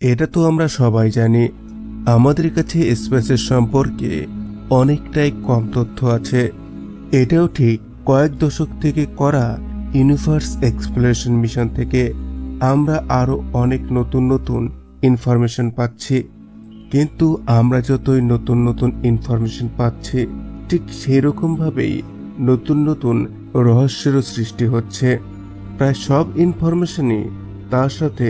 এটা তো আমরা সবাই জানি। আমাদের কাছে স্পেসের সম্পর্কে অনেকটাই কম তথ্য আছে। এটাও ঠিক, কয়েক দশক থেকে করা ইউনিভার্স এক্সপ্লোরেশন মিশন থেকে আমরা আরও অনেক নতুন নতুন ইনফরমেশন পাচ্ছি। কিন্তু আমরা যতই নতুন নতুন ইনফরমেশন পাচ্ছি, ঠিক সেই রকমভাবেই নতুন নতুন রহস্যেরও সৃষ্টি হচ্ছে। প্রায় সব ইনফরমেশনই তার সাথে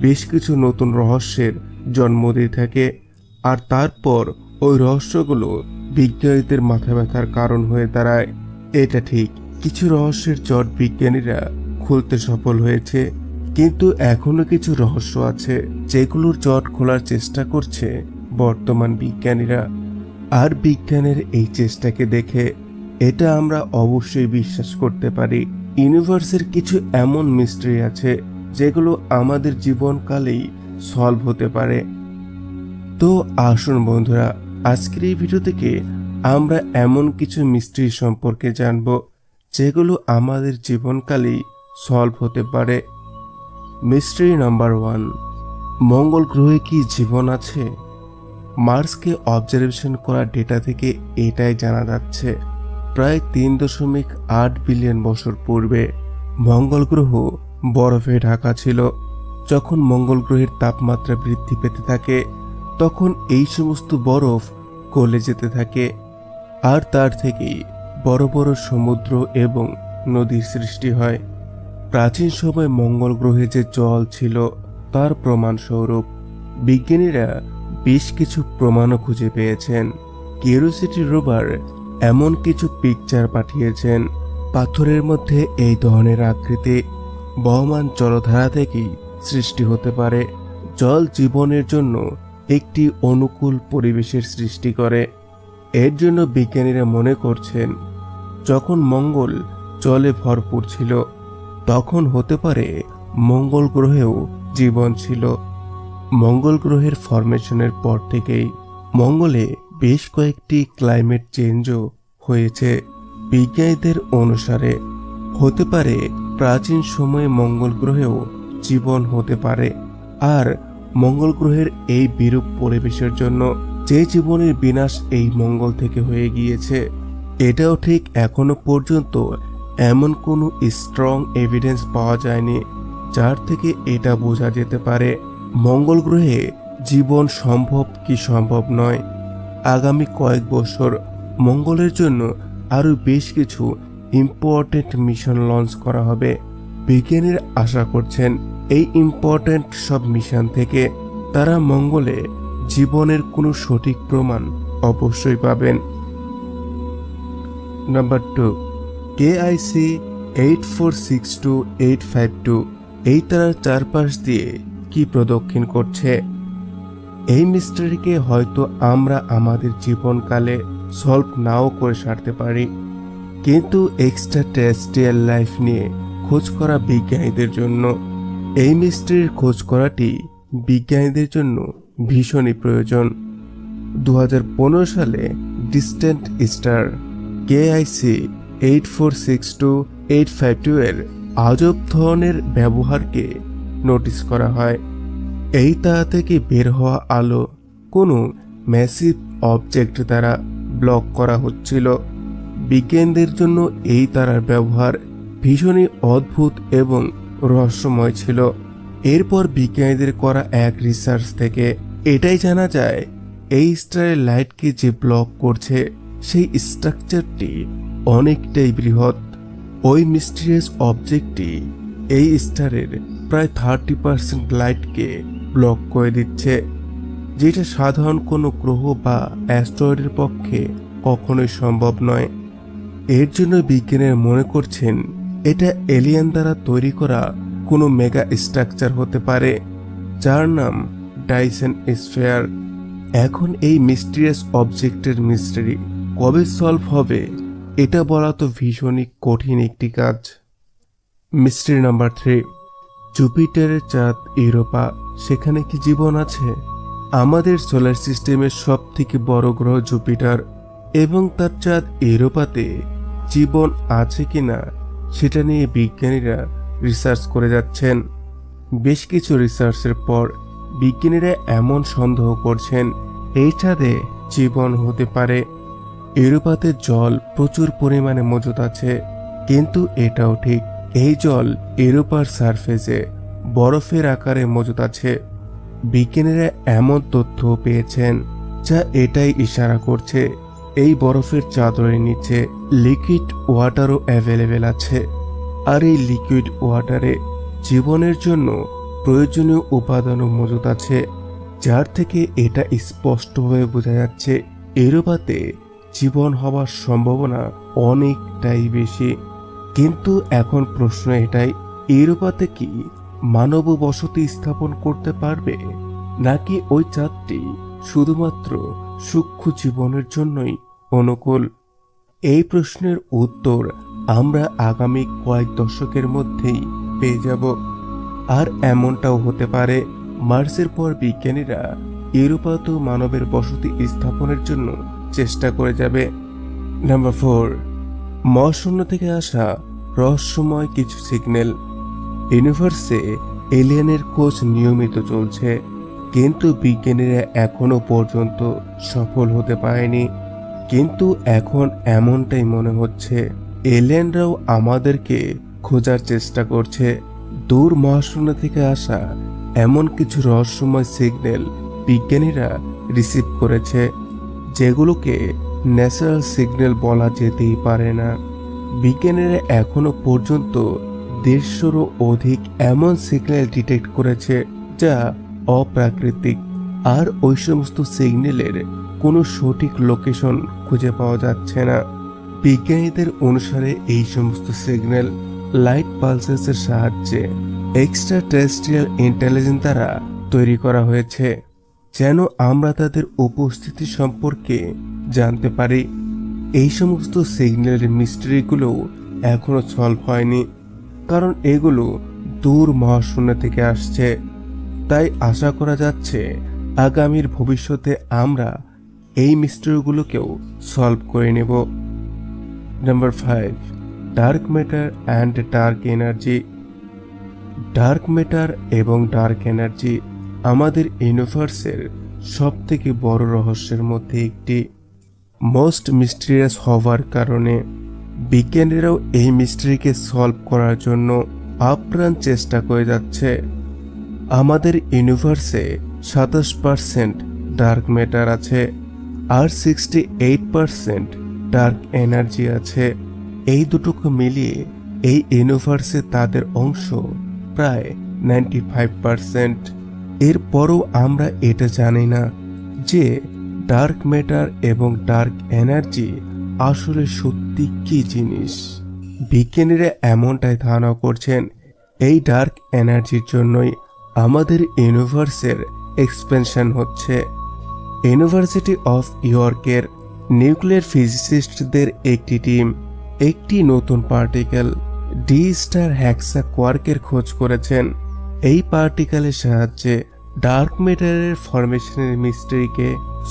বেশ কিছু নতুন রহস্যের জন্ম দিয়ে থাকে। আর তারপর ওই রহস্যগুলো বিজ্ঞানীদের মাথা ব্যথার কারণ হয়ে দাঁড়ায়। এটা ঠিক, কিছু রহস্যের জট বিজ্ঞানীরা খুলতে সফল হয়েছে। কিন্তু এখনও কিছু রহস্য আছে, যেগুলোর জট খোলার চেষ্টা করছে বর্তমান বিজ্ঞানীরা। আর বিজ্ঞানের এই চেষ্টাকে দেখে এটা আমরা অবশ্যই বিশ্বাস করতে পারি। ইউনিভার্সের কিছু এমন মিস্ট্রি আছে যেগুলো আমাদের জীবনকালেই সলভ হতে পারে। তো আসুন বন্ধুরা, আজকের এই ভিডিও থেকে আমরা এমন কিছু মিস্ট্রি সম্পর্কে জানব, যেগুলো আমাদের জীবনকালেই সলভ হতে পারে। মিস্ট্রি নাম্বার ওয়ান মঙ্গল গ্রহে কি জীবন আছে? মার্সকে অবজারভেশন করা ডেটা থেকে এটাই জানা যাচ্ছে, প্রায় তিন দশমিক আট বিলিয়ন বছর পূর্বে মঙ্গল গ্রহ বরফে ঢাকা ছিল। যখন মঙ্গল গ্রহের তাপমাত্রা বৃদ্ধি পেতে থাকে, তখন এই সমস্ত বরফ গলে যেতে থাকে। আর তার থেকেই বড় বড় সমুদ্র এবং নদীর সৃষ্টি হয়। প্রাচীন সময় মঙ্গল গ্রহে যে জল ছিল, তার প্রমাণ স্বরূপ বিজ্ঞানীরা বেশ কিছু প্রমাণও খুঁজে পেয়েছেন। কিউরিওসিটি রোভার এমন কিছু পিকচার পাঠিয়েছেন। পাথরের মধ্যে এই ধরনের আকৃতি বহমান জলধারা থেকেই সৃষ্টি হতে পারে। জল জীবনের জন্য একটি অনুকূল পরিবেশের সৃষ্টি করে। এর জন্য বিজ্ঞানীরা মনে করছেন, যখন মঙ্গল জলে ভরপুর ছিল, তখন হতে পারে মঙ্গল গ্রহেও জীবন ছিল। মঙ্গল গ্রহের ফরমেশনের পর থেকেই মঙ্গলে বেশ কয়েকটি ক্লাইমেট চেঞ্জও হয়েছে। বিজ্ঞানীদের অনুসারে হতে পারে প্রাচীন সময়ে মঙ্গল গ্রহেও জীবন হতে পারে। আর মঙ্গল গ্রহের এই বিরূপ পরিবেশের জন্য যে জীবনের বিনাশ এই মঙ্গল থেকে হয়ে গিয়েছে, এটাও ঠিক এখনও পর্যন্ত এমন কোনো স্ট্রং এভিডেন্স পাওয়া যায়নি, যার থেকে এটা বোঝা যেতে পারে মঙ্গল গ্রহে জীবন সম্ভব কি সম্ভব নয়। আগামী কয়েক বছর মঙ্গলের জন্য আরও বেশ কিছু ইম্পর্টেন্ট মিশন লঞ্চ করা হবে। বিজ্ঞানীরা আশা করছেন, এই ইম্পর্টেন্ট সব মিশন থেকে তারা মঙ্গলে জীবনের কোনো সঠিক প্রমাণ অবশ্যই পাবেন। Number two, KIC eight four six two eight five two, এই তারার চারপাশ দিয়ে কি প্রদক্ষিণ করছে? এই মিস্টারিকে হয়তো আমরা আমাদের জীবনকালে সলভ নাও করে সারতে পারি। কিন্তু এক্সট্রা টেস্টিয়াল লাইফ নিয়ে খোঁজ করা বিজ্ঞানীদের জন্য, এই মিস্ট্রির খোঁজ করাটি বিজ্ঞানীদের জন্য ভীষণই প্রয়োজন। দু হাজার পনেরো সালে distant star KIC eight four six two eight five two এর আজব ধরনের ব্যবহারকে নোটিস করা হয়। এই তা থেকে বের হওয়া আলো কোনো ম্যাসিভ অবজেক্ট দ্বারা ব্লক করা হচ্ছিল। বিজ্ঞানীদের জন্য এই তারার ব্যবহার ভীষণই অদ্ভুত এবং রহস্যময় ছিল। এরপর বিজ্ঞানীদের করা এক রিসার্চ থেকে এটাই জানা যায়, এই স্টারের লাইটকে যে ব্লক করছে, সেই স্ট্রাকচারটি অনেকটাই বৃহৎ। ওই মিস্টিরিয়াস অবজেক্টটি এই স্টারের প্রায় থার্টি পার্সেন্ট লাইটকে ব্লক করে দিচ্ছে, যেটা সাধারণ কোনো গ্রহ বা অ্যাস্ট্রয়েডের পক্ষে কখনোই সম্ভব নয়। এর জন্য বিজ্ঞানীরা মনে করছেন, এটা এলিয়ান দ্বারা তৈরি করা কোনো মেগা স্ট্রাকচার হতে পারে, যার নাম ডাইসেন স্ফেয়ার এখন এই মিস্টিরিয়াস অবজেক্টের মিস্ট্রি কবে সলভ হবে, এটা বলা তো ভীষণই কঠিন একটি কাজ। মিস্ট্রি নাম্বার থ্রি জুপিটারের চাঁদ ইউরোপা, সেখানে কি জীবন আছে? আমাদের সোলার সিস্টেমের সব থেকে বড় গ্রহ জুপিটার এবং তার চাঁদ ইউরোপাতে জীবন আছে কি না, সেটা নিয়ে বিজ্ঞানীরা রিসার্চ করে যাচ্ছেন। বেশ কিছু রিসার্চের পর বিজ্ঞানীরা এমন সন্দেহ করছেন এই চাঁদে জীবন হতে পারে। ইউরোপাতে জল প্রচুর পরিমাণে মজুদ আছে, কিন্তু এটাও ঠিক, এই জল ইউরোপার সারফেসে বরফের আকারে মজুদ আছে। বিজ্ঞানীরা এমন তথ্য পেয়েছেন, যা এটাই ইশারা করছে। এই বরফের চাদরের নিচে লিকুইড ওয়াটারও অ্যাভেলেবেল আছে। আর এই লিকুইড ওয়াটারে জীবনের জন্য প্রয়োজনীয় উপাদানও মজুদ আছে, যার থেকে এটা স্পষ্টভাবে বোঝা যাচ্ছে ইউরোপাতে জীবন হওয়ার সম্ভাবনা অনেকটাই বেশি। কিন্তু এখন প্রশ্ন এটাই ইউরোপাতে কি মানব বসতি স্থাপন করতে পারবে? নাকি ওই চাঁদটি শুধুমাত্র সূক্ষ্ম জীবনের জন্যই অনুকূল। এই প্রশ্নের উত্তর আমরা আগামী কয়েক দশকের মধ্যেই পেয়ে যাব। আর এমনটাও হতে পারে, মার্সের পর বিজ্ঞানীরা ইউরোপাতেও মানবের বসতি স্থাপনের জন্য চেষ্টা করে যাবে। নাম্বার ফোর, মহাশূন্য থেকে আসা রহস্যময় কিছু সিগন্যাল। ইউনিভার্সে এলিয়েনের খোঁজ নিয়মিত চলছে। কিন্তু বিজ্ঞানীরা এখনও পর্যন্ত সফল হতে পারেনি। কিন্তু এখন এমনটাই মনে হচ্ছে, এলিয়েনরাও আমাদেরকে খোঁজার চেষ্টা করছে। দূর মহাশূন্য থেকে আসা এমন কিছু রহস্যময় সিগন্যাল বিজ্ঞানীরা রিসিভ করেছে, যেগুলোকে ন্যাচারাল সিগন্যাল বলা যেতেই পারে না। বিজ্ঞানীরা এখনও পর্যন্ত দেড়শোরও অধিক এমন সিগন্যাল ডিটেক্ট করেছে, যা অপ্রাকৃতিক আর ওই সমস্ত সিগন্যালের কোনো সঠিক লোকেশন খুঁজে পাওয়া যাচ্ছে না। বিজ্ঞানীদের অনুসারে এই সমস্ত সিগন্যাল লাইট পালসেসের সাহায্যে এক্সট্রা টেরেস্ট্রিয়াল ইন্টেলিজেন্স দ্বারা তৈরি করা হয়েছে, যেন আমরা তাদের উপস্থিতি সম্পর্কে জানতে পারি। এই সমস্ত সিগন্যালের মিস্ট্রিগুলো এখনও সলভ হয়নি, কারণ এগুলো দূর মহাশূন্য থেকে আসছে। তাই আশা করা যাচ্ছে, আগামীর ভবিষ্যতে আমরা এই মিস্ট্রিগুলোকেও সলভ করে নেব। Number five, dark matter and dark energy. Dark matter এবং ডার্ক এনার্জি আমাদের ইউনিভার্সের সব থেকে বড় রহস্যের মধ্যে একটি। মোস্ট মিস্টিরিয়াস হওয়ার কারণে বিজ্ঞানীরাও এই মিস্ট্রিকে সলভ করার জন্য আপ্রাণ চেষ্টা করে যাচ্ছে। আমাদের ইউনিভার্সে সাতাশ পার্সেন্ট ডার্ক ম্যাটার আছে, আর sixty eight percent dark energy আছে। এই দুটোকে মিলিয়ে এই ইউনিভার্সে তাদের অংশ প্রায় নাইনটি ফাইভ পার্সেন্ট। এরপরও আমরা এটা জানি না যে ডার্ক ম্যাটার এবং ডার্ক এনার্জি আসলে সত্যি কি জিনিস। বিজ্ঞানীরা এমনটাই ধারণা করছেন, এই ডার্ক এনার্জির জন্যই আমাদের ইউনিভার্সের এক্সপেনশন হচ্ছে। ইউনিভার্সিটি অফ ইয়র্কের নিউক্লিয়ার ফিজিসিস্টদের একটি টিম, একটি নতুন পার্টিকেল, ডি স্টার হ্যাক্সা কোয়ার্কের খোঁজ করেছেন। এই পার্টিকেলের সাহায্যে ডার্ক ম্যাটারের ফরমেশনের মিস্ট্রিকে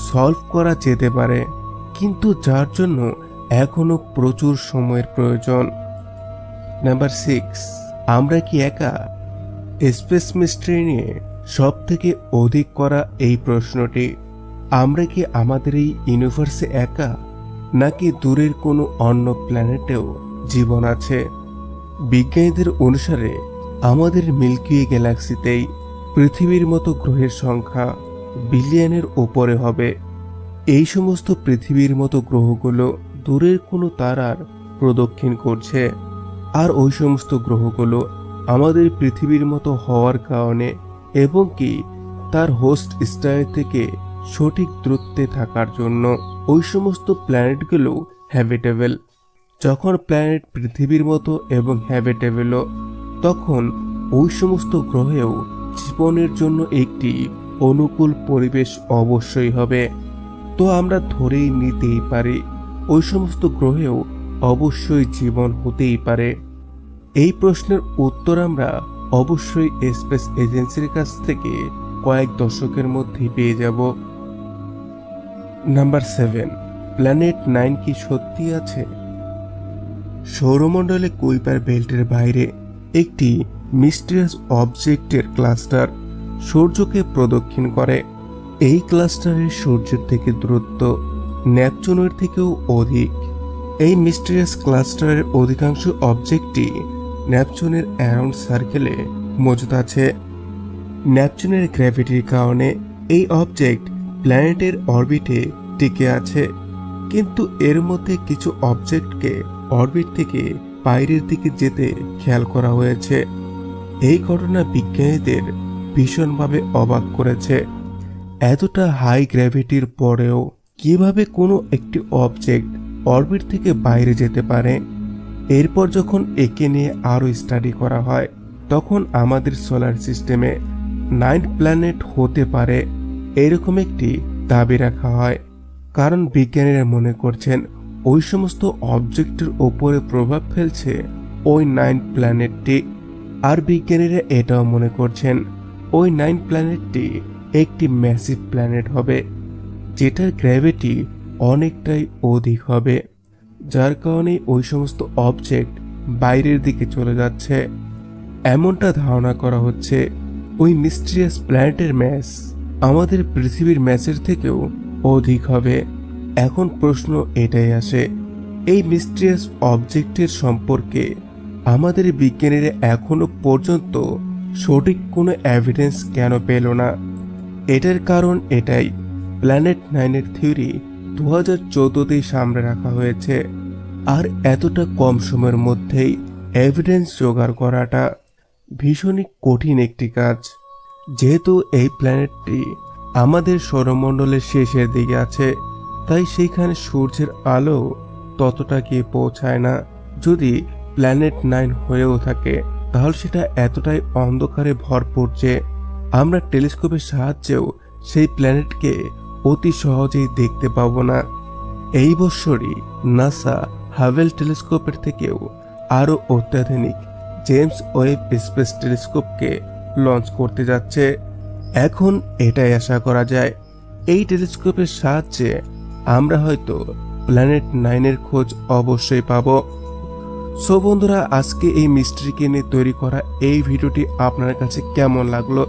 সলভ করা যেতে পারে, কিন্তু যার জন্য এখনও প্রচুর সময়ের প্রয়োজন। নাম্বার সিক্স, আমরা কি একা? স্পেস মিস্ট্রি নিয়ে সব থেকে অধিক করা এই প্রশ্নটি, আমরা কি আমাদের এই ইউনিভার্সে একা, নাকি দূরের কোনো অন্য প্ল্যানেটেও জীবন আছে? বিজ্ঞানীদের অনুসারে, আমাদের মিল্কি গ্যালাক্সিতেই পৃথিবীর মতো গ্রহের সংখ্যা বিলিয়নের ওপরে হবে। এই সমস্ত পৃথিবীর মতো গ্রহগুলো দূরের কোনো তারার প্রদক্ষিণ করছে, আর ওই সমস্ত গ্রহগুলো আমাদের পৃথিবীর মতো হওয়ার কারণে এবং কি তার হোস্ট স্টার থেকে সঠিক দূরত্বে থাকার জন্য ওই সমস্ত প্ল্যানেটগুলো হ্যাবিটেবল যখন প্ল্যানেট পৃথিবীর মতো এবং হ্যাবিটেবলও তখন ওই সমস্ত গ্রহেও জীবনের জন্য একটি অনুকূল পরিবেশ অবশ্যই হবে। তো আমরা ধরেই নিতেই পারি, ওই সমস্ত গ্রহেও অবশ্যই জীবন হতেই পারে। এই প্রশ্নের উত্তর আমরা অবশ্যই স্পেস এজেন্সির কাছ থেকে কয়েক দশকের মধ্যে পেয়ে যাব। নাম্বার সেভেন, প্ল্যানেট নাইন কি সত্যি আছে? সৌরমণ্ডলে কুইপার বেল্টের বাইরে একটি মিস্টিরিয়াস অবজেক্টের ক্লাস্টার সূর্যকে প্রদক্ষিণ করে। এই ক্লাস্টারের সূর্যের থেকে দূরত্ব ন্যাপচুনের থেকেও অধিক। এই মিস্টিরিয়াস ক্লাস্টারের অধিকাংশ অবজেক্টই ন্যাপচুনের অ্যারাউন্ড সার্কেলে মজুদ আছে। ন্যাপচুনের গ্র্যাভিটির কারণে এই অবজেক্ট প্ল্যানেটের অরবিটে টিকে আছে। কিন্তু এর মধ্যে কিছু অবজেক্টকে অরবিট থেকে বাইরের দিকে যেতে খেয়াল করা হয়েছে। এই ঘটনা বিজ্ঞানীদের ভীষণভাবে অবাক করেছে। এতটা হাই গ্র্যাভিটির পরেও কীভাবে কোনো একটি অবজেক্ট অরবিট থেকে বাইরে যেতে পারে? এরপর যখন একে নিয়ে আরও স্টাডি করা হয়, তখন আমাদের সোলার সিস্টেমে নাইন প্ল্যানেট হতে পারে এরকম একটি দাবি রাখা হয়। কারণ বিজ্ঞানীরা মনে করছেন, ওই সমস্ত অবজেক্টের ওপরে প্রভাব ফেলছে ওই নাইন প্ল্যানেটটি আর বিজ্ঞানীরা এটাও মনে করছেন, ওই নাইন প্ল্যানেটটি একটি ম্যাসিভ প্ল্যানেট হবে, যেটার গ্র্যাভিটি অনেকটাই অধিক হবে। যার কারণে ওই সমস্ত অবজেক্ট বাইরের দিকে চলে যাচ্ছে। এমনটা ধারণা করা হচ্ছে ওই মিস্ট্রিয়াস প্ল্যানেটের ম্যাস আমাদের পৃথিবীর ম্যাচের থেকেও অধিক হবে। এখন প্রশ্ন এটাই আসে, এই মিস্ট্রিয়াস অবজেক্টের সম্পর্কে আমাদের বিজ্ঞানীরা এখনও পর্যন্ত সঠিক কোনো এভিডেন্স কেন পেল না? এটার কারণ এটাই। প্ল্যানেট নাইনের থিওরি দু হাজার চোদ্দোতেই সামনে রাখা হয়েছে। আর এতটা কম সময়ের মধ্যেই এভিডেন্স জোগাড় করাটা ভীষণই কঠিন একটি কাজ। যেহেতু এই প্ল্যানেটটি আমাদের সৌরমণ্ডলের শেষের দিকে আছে, তাই সেইখানে সূর্যের আলো ততটা গিয়ে পৌঁছায় না। যদি প্ল্যানেট নাইন হয়েও থাকে, তাহলে সেটা এতটাই অন্ধকারে ভরপুর যে আমরা টেলিস্কোপের সাহায্যেও সেই প্ল্যানেটকে অতি সহজেই দেখতে পাবো না। এই বছরই নাসা হাভেল টেলিস্কোপের থেকেও আরও অত্যাধুনিক জেমস ওয়েব স্পেস টেলিস্কোপকে লঞ্চ করতে যাচ্ছে। এখন এটাই আশা করা যায়। এই টেলিস্কোপের সাহায্যে আমরা হয়তো প্ল্যানেট নাইনের খোঁজ অবশ্যই পাবো। সো বন্ধুরা, আজকে এই মিস্ট্রিকে নিয়ে তৈরি করা এই ভিডিওটি আপনার কাছে কেমন লাগল?